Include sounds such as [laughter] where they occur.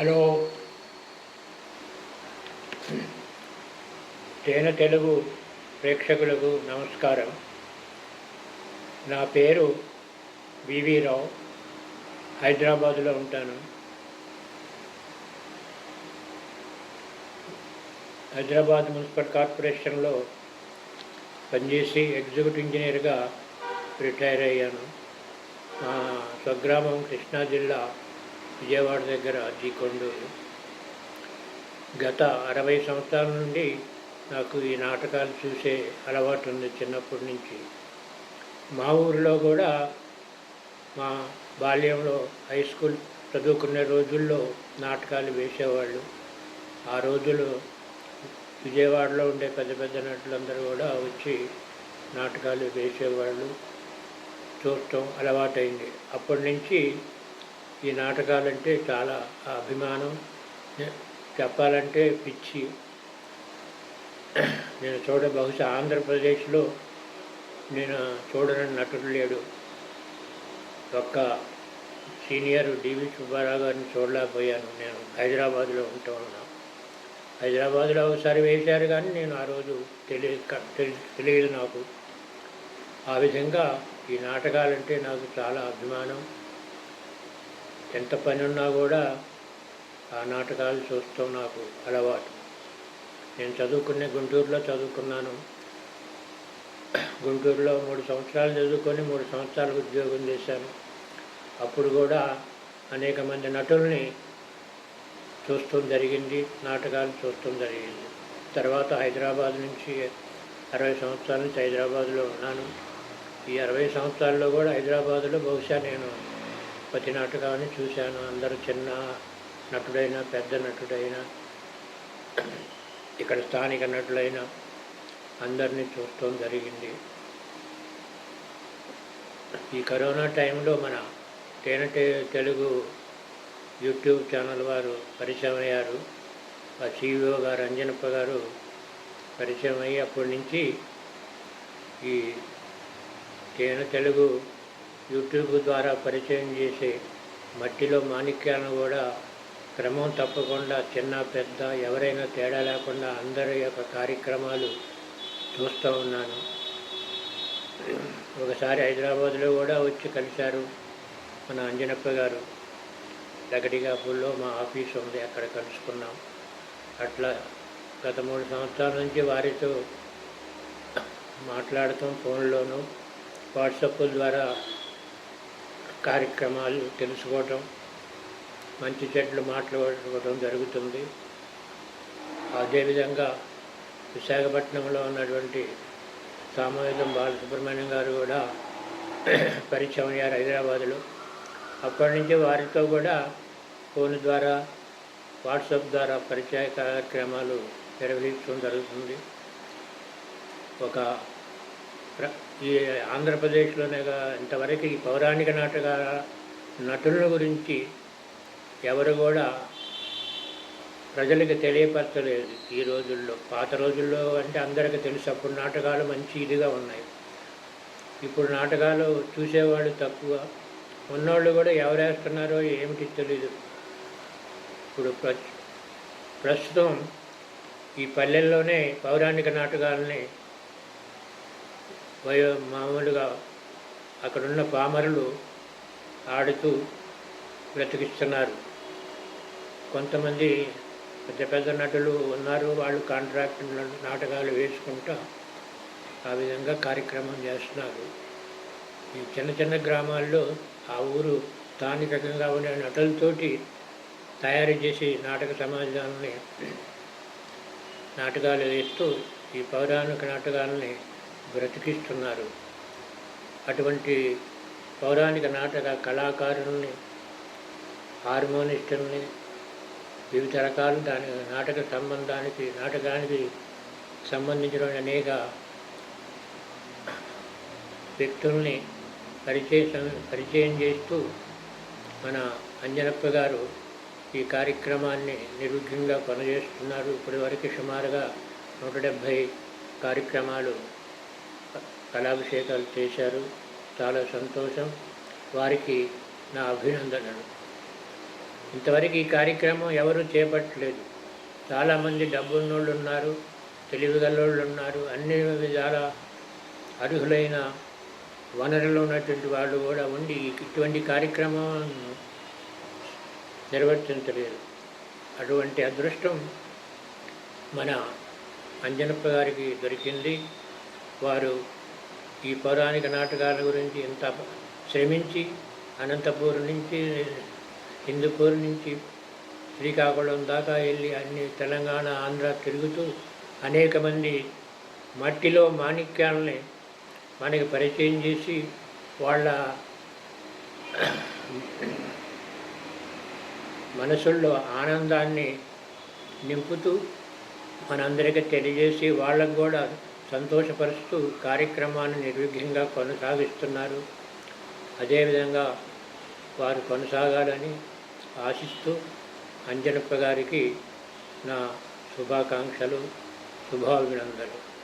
Hello. తేన తెలుగు ప్రేక్షకులకు నమస్కారం. నా పేరు వివి రావు. హైదరాబాదులో ఉంటాను. హైదరాబాద్ మున్సిపల్ కార్పొరేషన్లో పనిచేసి ఎగ్జిక్యూటివ్ ఇంజనీర్గా రిటైర్ అయ్యాను. మా స్వగ్రామం కృష్ణా జిల్లా విజయవాడ దగ్గర జీకొండూరు గత అరవై సంవత్సరాల నుండి నాకు ఈ నాటకాలు చూసే అలవాటు ఉంది చిన్నప్పటి నుంచి. మా ఊరిలో కూడా మా బాల్యంలో హై స్కూల్ చదువుకునే రోజుల్లో నాటకాలు వేసేవాళ్ళు. ఆ రోజులు విజయవాడలో ఉండే పెద్ద పెద్ద నటులందరూ కూడా వచ్చి నాటకాలు వేసేవాళ్ళు. చూడటం అలవాటైంది. అప్పటి నుంచి ఈ నాటకాలంటే చాలా అభిమానం. చెప్పాలంటే పిచ్చి. నేను చూడ బహుశా ఆంధ్రప్రదేశ్లో నేను చూడని నటుడు లేడు. ఒక్క సీనియర్ డివి సుబ్బారావు గారిని చూడలేకపోయాను నేను. హైదరాబాద్లో ఉంటూ ఉన్నాను. హైదరాబాద్లో ఒకసారి వేశారు కానీ నేను ఆ రోజు తెలియక తెలి- తెలియదు నాకు. ఆ విధంగా ఈ నాటకాలంటే నాకు చాలా అభిమానం. ఎంత పని ఉన్నా కూడా ఆ నాటకాలు చూస్తాం నాకు అలవాటు. నేను చదువుకునే గుంటూరులో చదువుకున్నాను. గుంటూరులో మూడు సంవత్సరాలు చదువుకొని మూడు సంవత్సరాలు ఉద్యోగం చేశాను. అప్పుడు కూడా అనేక మంది నటుల్ని చూస్తూ జరిగింది నాటకాలు చూస్తూ జరిగింది. తర్వాత హైదరాబాద్ నుంచి అరవై సంవత్సరాల నుంచి హైదరాబాద్లో ఉన్నాను. ఈ అరవై సంవత్సరాల్లో కూడా హైదరాబాద్లో బహుశా నేను ప్రతి నాటకాన్ని చూశాను. అందరూ చిన్న నటుడైనా పెద్ద నటుడైనా ఇక్కడ స్థానిక నటులైన అందరినీ చూడటం జరిగింది. ఈ కరోనా టైంలో మన తేనెటే తెలుగు యూట్యూబ్ ఛానల్ వారు పరిచయం అయ్యారు ఆ సిఇఓ గారు అంజనప్ప గారు పరిచయం అయ్యి అప్పటి నుంచి ఈ తేనె తెలుగు యూట్యూబ్ ద్వారా పరిచయం చేసే మట్టిలో మాణిక్యాలను కూడా క్రమం తప్పకుండా చిన్న పెద్ద ఎవరైనా తేడా లేకుండా అందరి యొక్క కార్యక్రమాలు చూస్తూ ఉన్నాను. ఒకసారి హైదరాబాద్లో కూడా వచ్చి కలిశారు మన అంజనప్ప గారు. లగడిగాపూర్లో మా ఆఫీస్ ఉంది అక్కడ కలుసుకున్నాం. అట్లా గత మూడు సంవత్సరాల నుంచి వారితో మాట్లాడటం ఫోన్లోను వాట్సాప్ ద్వారా కార్యక్రమాలు తెలుసుకోవటం మంచి చెట్లు మాట్లాడుకోవడం జరుగుతుంది. అదేవిధంగా విశాఖపట్నంలో ఉన్నటువంటి సామవేదం బాలసుబ్రహ్మణ్యం గారు కూడా [clears throat] పరిచయం అయ్యారు హైదరాబాదులో. అప్పటి నుంచి వారితో కూడా ఫోన్ ద్వారా వాట్సాప్ ద్వారా పరిచయ కార్యక్రమాలు నిర్వహించడం జరుగుతుంది. ఒక ప్ర- ఈ ఆంధ్రప్రదేశ్లోనే ఇంతవరకు ఈ పౌరాణిక నాటక నటుల గురించి ఎవరు కూడా ప్రజలకు తెలియపరచలేదు. ఈ రోజుల్లో పాత రోజుల్లో అంటే అందరికీ తెలుసు అప్పుడు నాటకాలు మంచి ఇదిగా ఉన్నాయి. ఇప్పుడు నాటకాలు చూసేవాళ్ళు తక్కువ. ఉన్నోళ్ళు కూడా ఎవరేస్తున్నారో ఏమిటి తెలీదు. ఇప్పుడు ప్ర ప్రస్తుతం ఈ పల్లెల్లోనే పౌరాణిక నాటకాలని వయో మామూలుగా అక్కడున్న పామరులు ఆడుతూ బ్రతికిస్తున్నారు. కొంతమంది పెద్ద పెద్ద నటులు ఉన్నారు వాళ్ళు కాంట్రాక్ట్ నాటకాలు వేసుకుంటా ఆ విధంగా కార్యక్రమం చేస్తున్నారు. ఈ చిన్న చిన్న గ్రామాల్లో ఆ ఊరు స్థానికంగా ఉండే నటులతోటి తయారు చేసి నాటక సమాజాలని నాటకాలు వేస్తూ ఈ పౌరాణిక నాటకాలని బ్రతికిస్తున్నారు. అటువంటి పౌరాణిక నాటక కళాకారుల్ని హార్మోనిస్టుల్ని వివిధ రకాలు దాని నాటక సంబంధానికి నాటకానికి సంబంధించిన అనేక వ్యక్తుల్ని పరిచయం పరిచయం చేస్తూ మన అంజనప్ప గారు ఈ కార్యక్రమాన్ని నిర్విఘ్నంగా పనిచేస్తున్నారు. ఇప్పటివరకు సుమారుగా నూట డెబ్భై కార్యక్రమాలు కళాభిషేకాలు చేశారు. చాలా సంతోషం. వారికి నా అభినందనలు. ఇంతవరకు ఈ కార్యక్రమం ఎవరు చేపట్టలేదు. చాలామంది డబ్బున్నోళ్ళు ఉన్నారు తెలివిగల్లోళ్ళు ఉన్నారు. అన్ని విధాల అర్హులైన వనరులు ఉన్నటువంటి వాళ్ళు కూడా ఉండి ఇటువంటి కార్యక్రమం నిర్వర్తించలేదు. అటువంటి అదృష్టం మన అంజనప్ప గారికి దొరికింది. వారు ఈ పౌరాణిక నాటకాల గురించి ఇంత శ్రమించి అనంతపూర్ నుంచి హిందూపూర్ నుంచి శ్రీకాకుళం దాకా వెళ్ళి అన్ని తెలంగాణ ఆంధ్ర తిరుగుతూ అనేక మంది మట్టిలో మాణిక్యాలని మనకి పరిచయం చేసి వాళ్ళ మనసుల్లో ఆనందాన్ని నింపుతూ మనందరికీ తెలియజేసి వాళ్ళకు కూడా సంతోషపరుస్తూ కార్యక్రమాన్ని నిర్విఘ్నంగా కొనసాగిస్తున్నారు. అదేవిధంగా వారు కొనసాగాలని ఆశిస్తూ అంజనప్ప గారికి నా శుభాకాంక్షలు శుభాభినందనలు.